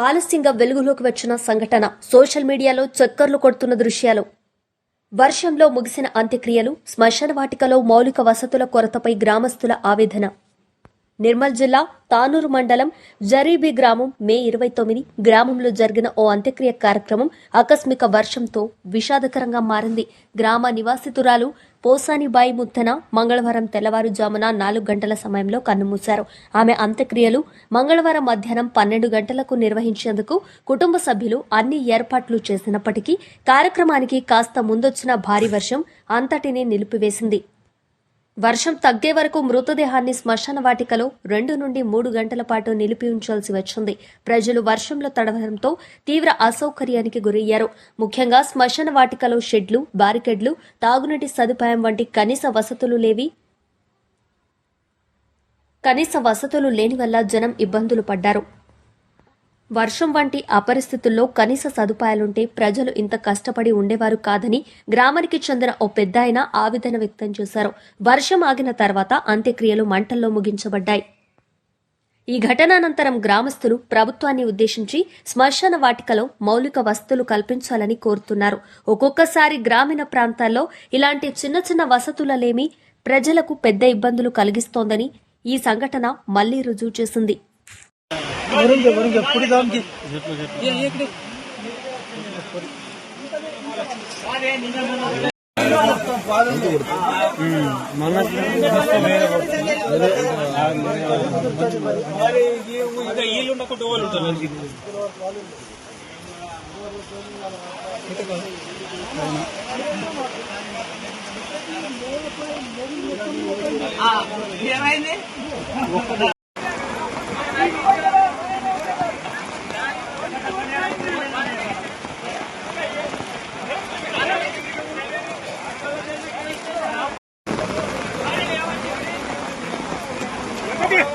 ఆలస్యంగా వెలుగులోకి వచ్చిన సంఘటన సోషల్ మీడియాలో చక్కర్లు కొడుతున్న దృశ్యాలు. వర్షంలో ముగిసిన అంత్యక్రియలు శ్మశాన వాటికలో మౌలిక వసతుల కొరతపై గ్రామస్తుల ఆవేదన. నిర్మల్ జిల్లా తానూరు మండలం జరీబీ గ్రామం మే ఇరవై తొమ్మిది గ్రామంలో జరిగిన ఓ అంత్యక్రియ కార్యక్రమం ఆకస్మిక వర్షంతో విషాదకరంగా మారింది. గ్రామ నివాసితురాలు పోసానిబాయి ముత్తన మంగళవారం తెల్లవారుజామున నాలుగు గంటల సమయంలో కన్నుమూశారు. ఆమె అంత్యక్రియలు మంగళవారం మధ్యాహ్నం పన్నెండు గంటలకు నిర్వహించేందుకు కుటుంబ సభ్యులు అన్ని ఏర్పాట్లు చేసినప్పటికీ కార్యక్రమానికి కాస్త ముందొచ్చిన భారీ వర్షం అంతటినీ నిలిపివేసింది. వర్షం తగ్గే వరకు మృతదేహాన్ని శ్మశాన వాటికలో రెండు నుండి మూడు గంటల పాటు నిలిపి ఉంచాల్సి వచ్చింది. ప్రజలు వర్షంలో తడవడంతో తీవ్ర అసౌకర్యానికి గురయ్యారు. ముఖ్యంగా శ్మశాన వాటికలో షెడ్లు బారికెడ్లు తాగునీటి సదుపాయం వంటి కనీస వసతులు లేవి. కనీస వసతులు లేని వల్ల జనం ఇబ్బందులు పడ్డారు. వర్షం వంటి అపరిస్థితుల్లో కనీస సదుపాయాలుంటే ప్రజలు ఇంత కష్టపడి ఉండేవారు కాదని గ్రామానికి చెందిన ఓ పెద్దాయన ఆవేదన వ్యక్తం చేశారు. వర్షం ఆగిన తర్వాత అంత్యక్రియలు మంటల్లో ముగించబడ్డాయి. ఈ ఘటనానంతరం గ్రామస్తులు ప్రభుత్వాన్ని ఉద్దేశించి శ్మశాన వాటికలో మౌలిక వసతులు కల్పించాలని కోరుతున్నారు. ఒక్కొక్కసారి గ్రామీణ ప్రాంతాల్లో ఇలాంటి చిన్న చిన్న వసతులలేమి ప్రజలకు పెద్ద ఇబ్బందులు కలిగిస్తోందని ఈ సంఘటన మళ్ళీ రుజువు చేసింది. वरून घे वरून घे पुढे जाऊन घे ये ये इकडे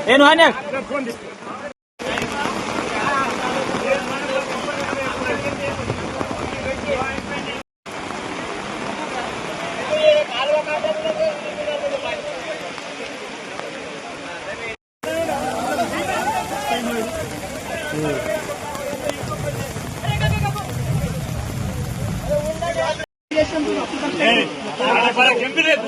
ಏನು ಹಾನ್ಯಾಗ ಎಂಪಿ